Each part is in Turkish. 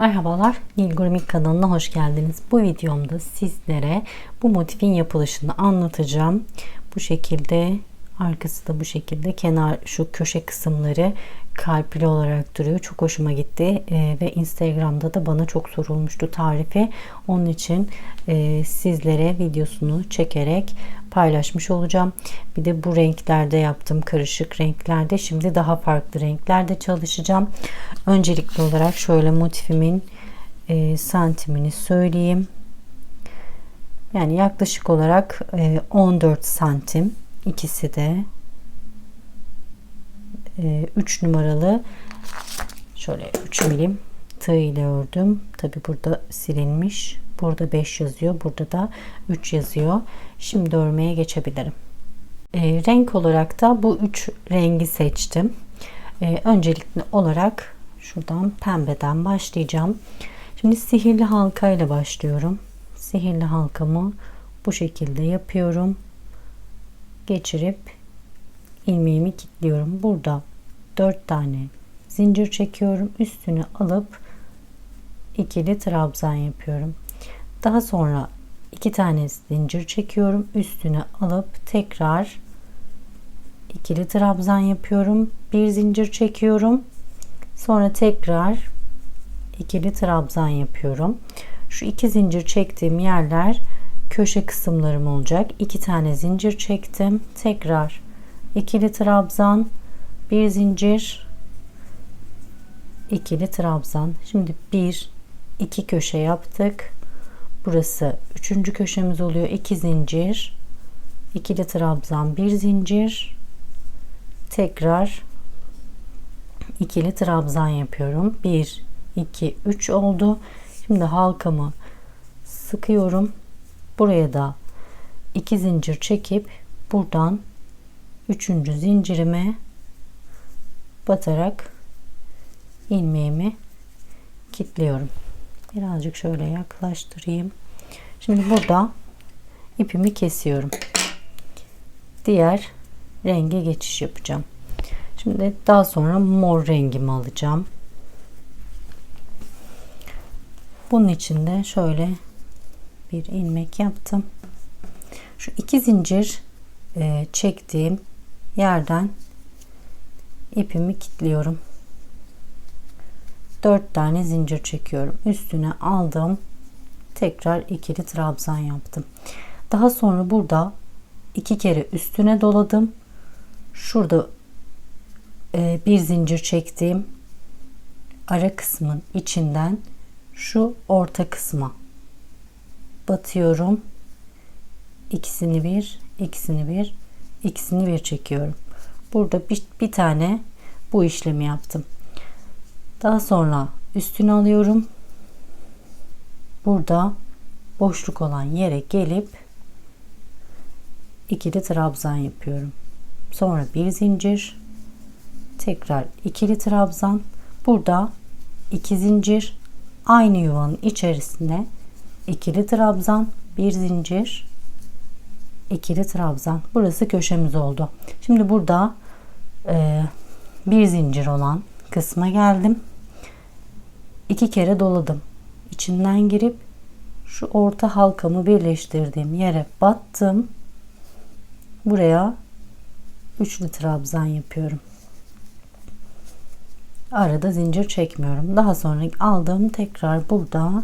Merhabalar, Nilgurmik kanalına hoş geldiniz. Bu videomda sizlere bu motifin yapılışını anlatacağım. Bu şekilde arkası da bu şekilde kenar şu köşe kısımları kalpli olarak duruyor. Çok hoşuma gitti ee, ve Instagram'da da bana çok sorulmuştu tarifi. Onun için e, sizlere videosunu çekerek paylaşmış olacağım. Bir de bu renklerde yaptım karışık renklerde. Şimdi daha farklı renklerde çalışacağım. Öncelikli olarak şöyle motifimin e, santimini söyleyeyim. Yani yaklaşık olarak e, 14 santim ikisi de 3 e, numaralı şöyle 3 milim tığ ile ördüm. Tabi burada silinmiş. Burada 5 yazıyor. Burada da 3 yazıyor. Şimdi örmeye geçebilirim. E, renk olarak da bu 3 rengi seçtim. E, öncelikli olarak şuradan pembeden başlayacağım. Şimdi sihirli halka ile başlıyorum. Sihirli halkamı bu şekilde yapıyorum. Geçirip ilmeğimi kilitliyorum. Burada 4 tane zincir çekiyorum. Üstünü alıp ikili trabzan yapıyorum. Daha sonra iki tane zincir çekiyorum. Üstüne alıp tekrar ikili trabzan yapıyorum. Bir zincir çekiyorum. Sonra tekrar ikili trabzan yapıyorum. Şu iki zincir çektiğim yerler köşe kısımlarım olacak. İki tane zincir çektim. Tekrar ikili trabzan, bir zincir, ikili trabzan. Şimdi bir, iki köşe yaptık. Burası üçüncü köşemiz oluyor. İki zincir, ikili trabzan, bir zincir, tekrar ikili trabzan yapıyorum. 1 2 3 oldu. Şimdi halkamı sıkıyorum. Buraya da iki zincir çekip buradan üçüncü zincirime batarak ilmeğimi kilitliyorum. Birazcık şöyle yaklaştırayım. Şimdi burada ipimi kesiyorum. Diğer renge geçiş yapacağım. Şimdi daha sonra mor rengimi alacağım. Bunun için de şöyle bir ilmek yaptım. Şu iki zincir e, çektiğim yerden ipimi kilitliyorum. 4 tane zincir çekiyorum. Üstüne aldım. Tekrar ikili trabzan yaptım. Daha sonra burada iki kere üstüne doladım. Şurada e, bir zincir çektiğim ara kısmın içinden şu orta kısma batıyorum. İkisini bir, ikisini bir, ikisini bir çekiyorum. Burada bir, bir tane bu işlemi yaptım. Daha sonra üstünü alıyorum. Burada boşluk olan yere gelip ikili trabzan yapıyorum. Sonra bir zincir, tekrar ikili trabzan. Burada iki zincir, aynı yuvanın içerisine ikili trabzan, bir zincir, ikili trabzan. Burası köşemiz oldu. Şimdi burada e, bir zincir olan kısma geldim. İki kere doladım. İçinden girip şu orta halkamı birleştirdiğim yere battım. Buraya üçlü trabzan yapıyorum. Arada zincir çekmiyorum. Daha sonra aldım tekrar burada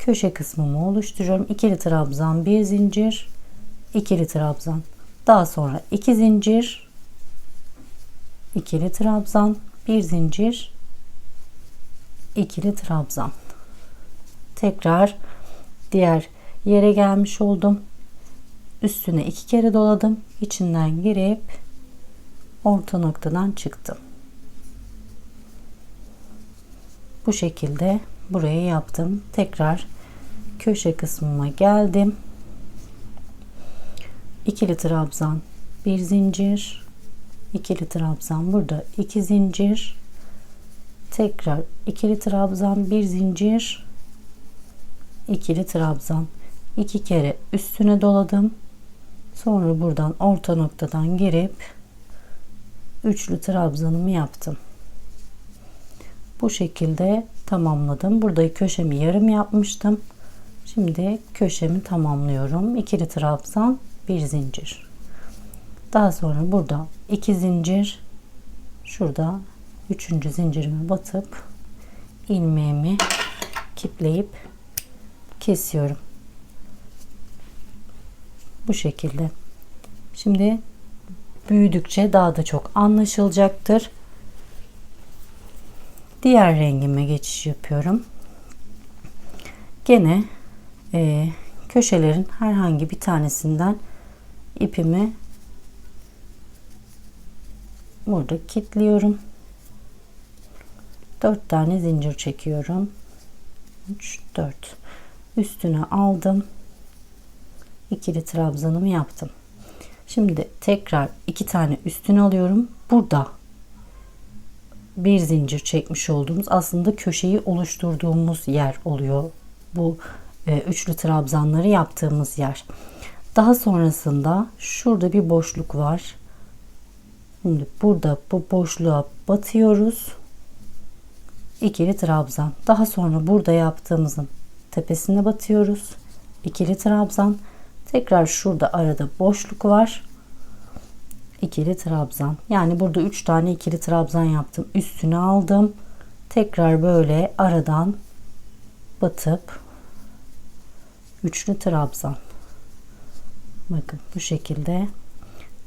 köşe kısmımı oluşturuyorum. İkili trabzan, bir zincir, ikili trabzan. Daha sonra iki zincir, ikili trabzan, bir zincir, ikili trabzan. Tekrar diğer yere gelmiş oldum. Üstüne iki kere doladım. İçinden girip orta noktadan çıktım. Bu şekilde burayı yaptım. Tekrar köşe kısmıma geldim. İkili trabzan, bir zincir, ikili trabzan burada iki zincir, tekrar ikili trabzan, bir zincir, ikili trabzan, iki kere üstüne doladım. Sonra buradan orta noktadan girip üçlü trabzanımı yaptım. Bu şekilde tamamladım. Burada köşemi yarım yapmıştım. Şimdi köşemi tamamlıyorum. İkili trabzan, bir zincir. Daha sonra burada iki zincir, şurada üçüncü zincirime batıp ilmeğimi kitleyip kesiyorum. Bu şekilde. Şimdi büyüdükçe daha da çok anlaşılacaktır. Diğer rengime geçiş yapıyorum. Gene e, köşelerin herhangi bir tanesinden ipimi burada kilitliyorum. 4 tane zincir çekiyorum. 3 4 üstüne aldım. ikili trabzanımı yaptım. Şimdi tekrar iki tane üstüne alıyorum. Burada bir zincir çekmiş olduğumuz aslında köşeyi oluşturduğumuz yer oluyor. Bu e, üçlü trabzanları yaptığımız yer. Daha sonrasında şurada bir boşluk var. Şimdi burada bu boşluğa batıyoruz. İkili trabzan. Daha sonra burada yaptığımızın tepesine batıyoruz. İkili trabzan. Tekrar şurada arada boşluk var. İkili trabzan. Yani burada 3 tane ikili trabzan yaptım. Üstüne aldım. Tekrar böyle aradan batıp üçlü trabzan. Bakın bu şekilde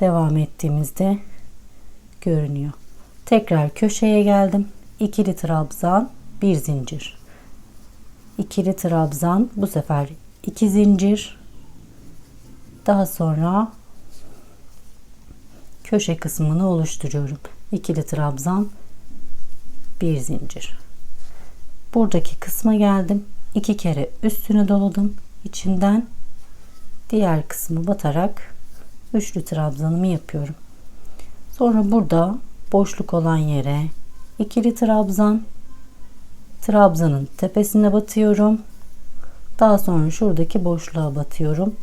devam ettiğimizde görünüyor. Tekrar köşeye geldim. İkili trabzan, bir zincir. İkili trabzan, bu sefer iki zincir. Daha sonra köşe kısmını oluşturuyorum. İkili trabzan, bir zincir. Buradaki kısma geldim. iki kere üstüne doladım. İçinden diğer kısmı batarak üçlü trabzanımı yapıyorum. Sonra burada boşluk olan yere ikili trabzan trabzanın tepesine batıyorum. Daha sonra şuradaki boşluğa batıyorum.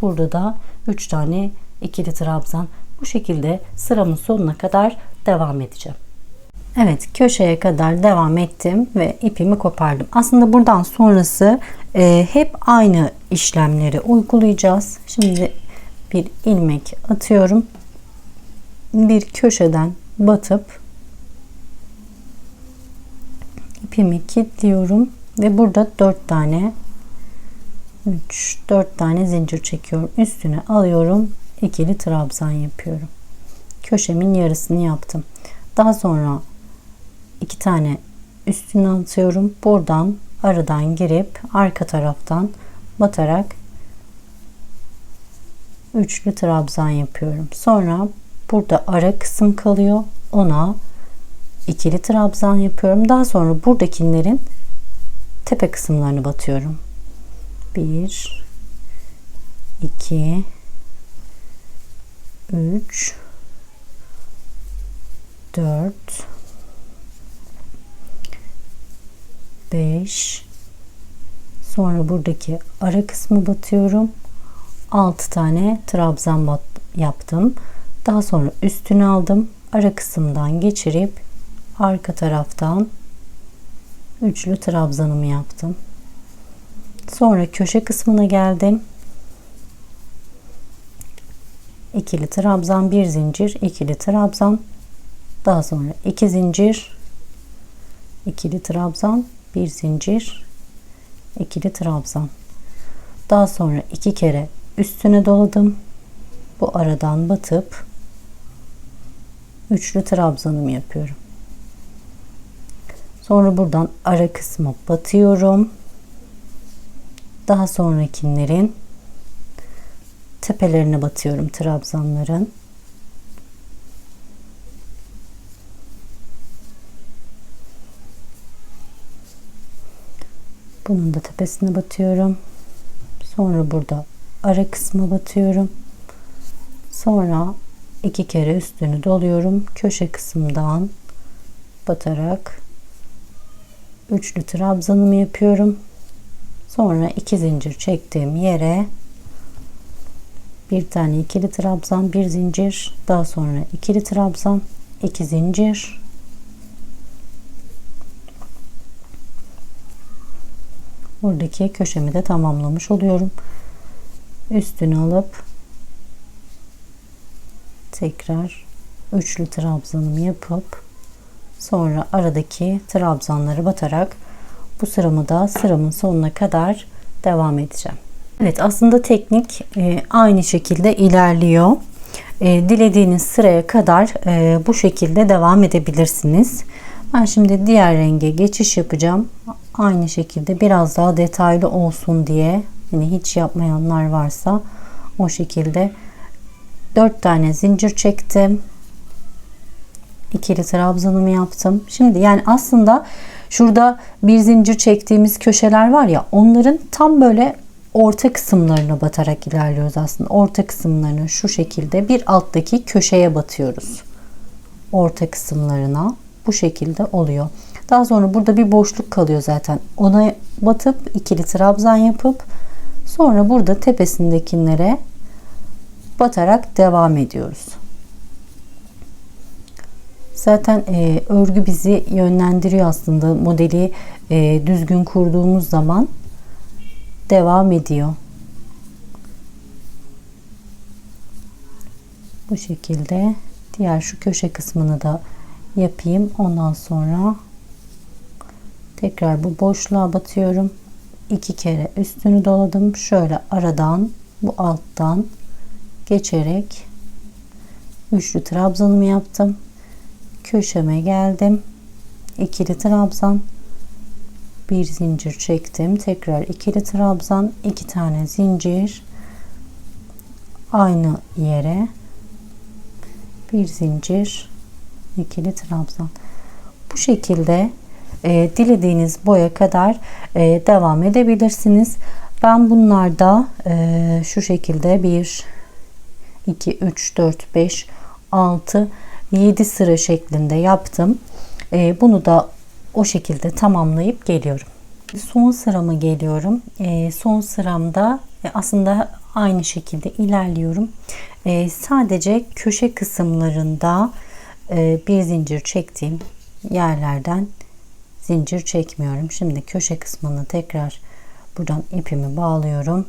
Burada da 3 tane ikili trabzan. Bu şekilde sıramın sonuna kadar devam edeceğim. Evet köşeye kadar devam ettim ve ipimi kopardım. Aslında buradan sonrası e, hep aynı işlemleri uygulayacağız. Şimdi bir ilmek atıyorum. Bir köşeden batıp ipimi kilitliyorum ve burada 4 tane 3 4 tane zincir çekiyorum. Üstüne alıyorum. İkili trabzan yapıyorum. Köşemin yarısını yaptım. Daha sonra iki tane üstüne atıyorum. Buradan aradan girip arka taraftan batarak üçlü trabzan yapıyorum. Sonra burada ara kısım kalıyor. Ona ikili trabzan yapıyorum. Daha sonra buradakilerin tepe kısımlarını batıyorum. 1 2 3 4 5 sonra buradaki ara kısmı batıyorum. 6 tane trabzan bat yaptım. Daha sonra üstünü aldım. Ara kısımdan geçirip arka taraftan üçlü trabzanımı yaptım. Sonra köşe kısmına geldim ikili trabzan bir zincir ikili trabzan daha sonra iki zincir ikili trabzan bir zincir ikili trabzan daha sonra iki kere üstüne doladım. Bu aradan batıp üçlü trabzanımı yapıyorum. Sonra buradan ara kısma batıyorum. Daha sonrakilerin tepelerine batıyorum trabzanların Bunun da tepesine batıyorum. Sonra burada ara kısma batıyorum. Sonra iki kere üstünü doluyorum. Köşe kısımdan batarak üçlü trabzanımı yapıyorum. Sonra iki zincir çektiğim yere bir tane ikili trabzan bir zincir. Daha sonra ikili trabzan iki zincir. Buradaki köşemi de tamamlamış oluyorum. Üstünü alıp tekrar üçlü trabzanımı yapıp sonra aradaki trabzanları batarak bu sıramı da sıramın sonuna kadar devam edeceğim. Evet aslında teknik e, aynı şekilde ilerliyor. E, dilediğiniz sıraya kadar e, bu şekilde devam edebilirsiniz. Ben şimdi diğer renge geçiş yapacağım. Aynı şekilde biraz daha detaylı olsun diye yani hiç yapmayanlar varsa o şekilde 4 tane zincir çektim. İkili trabzanımı yaptım. Şimdi yani aslında şurada bir zincir çektiğimiz köşeler var ya onların tam böyle orta kısımlarına batarak ilerliyoruz aslında. Orta kısımlarını şu şekilde bir alttaki köşeye batıyoruz. Orta kısımlarına bu şekilde oluyor. Daha sonra burada bir boşluk kalıyor zaten. Ona batıp ikili trabzan yapıp sonra burada tepesindekilere batarak devam ediyoruz. Zaten e, örgü bizi yönlendiriyor aslında modeli e, düzgün kurduğumuz zaman devam ediyor. Bu şekilde diğer şu köşe kısmını da yapayım. Ondan sonra tekrar bu boşluğa batıyorum. iki kere üstünü doladım. Şöyle aradan bu alttan geçerek üçlü trabzanımı yaptım. Köşeme geldim. ikili trabzan bir zincir çektim. Tekrar ikili trabzan, iki tane zincir aynı yere bir zincir ikili trabzan. Bu şekilde e, dilediğiniz boya kadar e, devam edebilirsiniz. Ben bunlarda e, şu şekilde 1 2 3 4 5 6 7 sıra şeklinde yaptım. E, bunu da o şekilde tamamlayıp geliyorum. Son sırama geliyorum. E, son sıramda e, aslında aynı şekilde ilerliyorum. E, sadece köşe kısımlarında e, bir zincir çektiğim yerlerden zincir çekmiyorum. Şimdi köşe kısmını tekrar buradan ipimi bağlıyorum.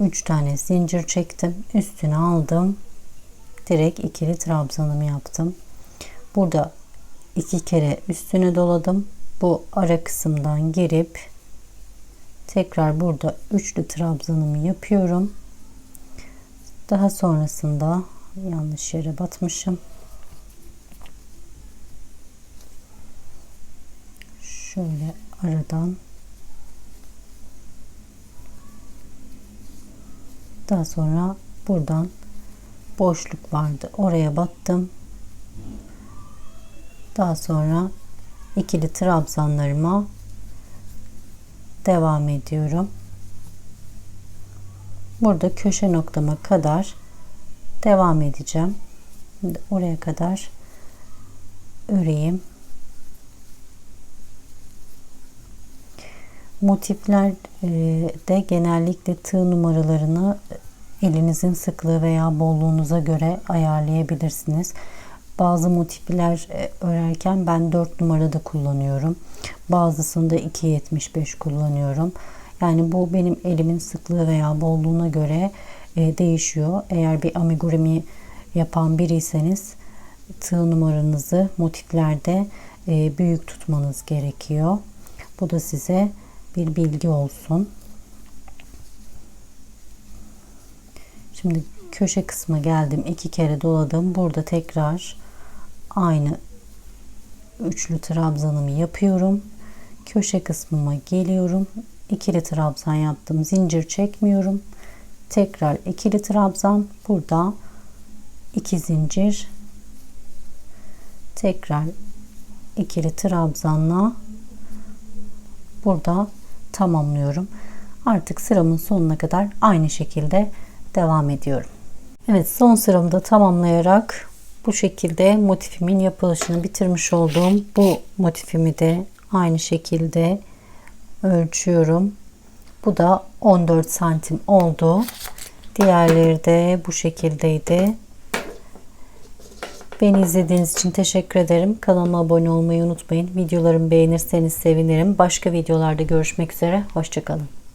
3 tane zincir çektim. Üstüne aldım. Direkt ikili trabzanımı yaptım. Burada iki kere üstüne doladım. Bu ara kısımdan girip tekrar burada üçlü trabzanımı yapıyorum. Daha sonrasında yanlış yere batmışım. Şöyle aradan daha sonra buradan boşluk vardı. Oraya battım. Daha sonra ikili trabzanlarıma devam ediyorum. Burada köşe noktama kadar devam edeceğim. Oraya kadar öreyim. Motifler e, genellikle tığ numaralarını elinizin sıklığı veya bolluğunuza göre ayarlayabilirsiniz. Bazı motifler e, örerken ben 4 numarada kullanıyorum. Bazısında 2.75 kullanıyorum. Yani bu benim elimin sıklığı veya bolluğuna göre e, değişiyor. Eğer bir amigurumi yapan biriyseniz tığ numaranızı motiflerde e, büyük tutmanız gerekiyor. Bu da size bir bilgi olsun. Şimdi köşe kısmı geldim. iki kere doladım. Burada tekrar aynı üçlü trabzanımı yapıyorum. Köşe kısmıma geliyorum. İkili trabzan yaptım. Zincir çekmiyorum. Tekrar ikili trabzan. Burada iki zincir. Tekrar ikili trabzanla burada tamamlıyorum. Artık sıramın sonuna kadar aynı şekilde devam ediyorum. Evet son sıramı da tamamlayarak bu şekilde motifimin yapılışını bitirmiş oldum. Bu motifimi de aynı şekilde ölçüyorum. Bu da 14 santim oldu. Diğerleri de bu şekildeydi. Beni izlediğiniz için teşekkür ederim. Kanalıma abone olmayı unutmayın. Videolarımı beğenirseniz sevinirim. Başka videolarda görüşmek üzere. Hoşçakalın.